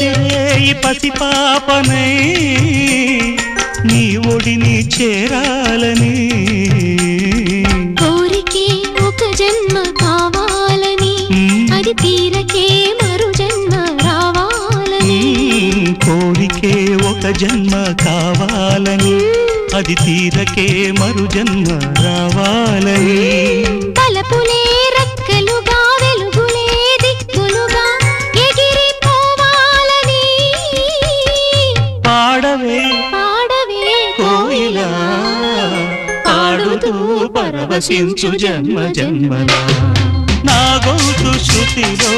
పసిరేయి పసిపాపనై నీ ఒడిని చేరాలని. కోరికే ఒక జన్మ కావాలని. అది తీరకే మరు జన్మ రావాలని. కోరికే ఒక జన్మ కావాలని. అది తీరకే మరు జన్మ రావాలని. పాడవే పాడవే కోయిలా పాడుతూ పరవశించు జన్మ జన్మలా. నాగోతు శృతిలో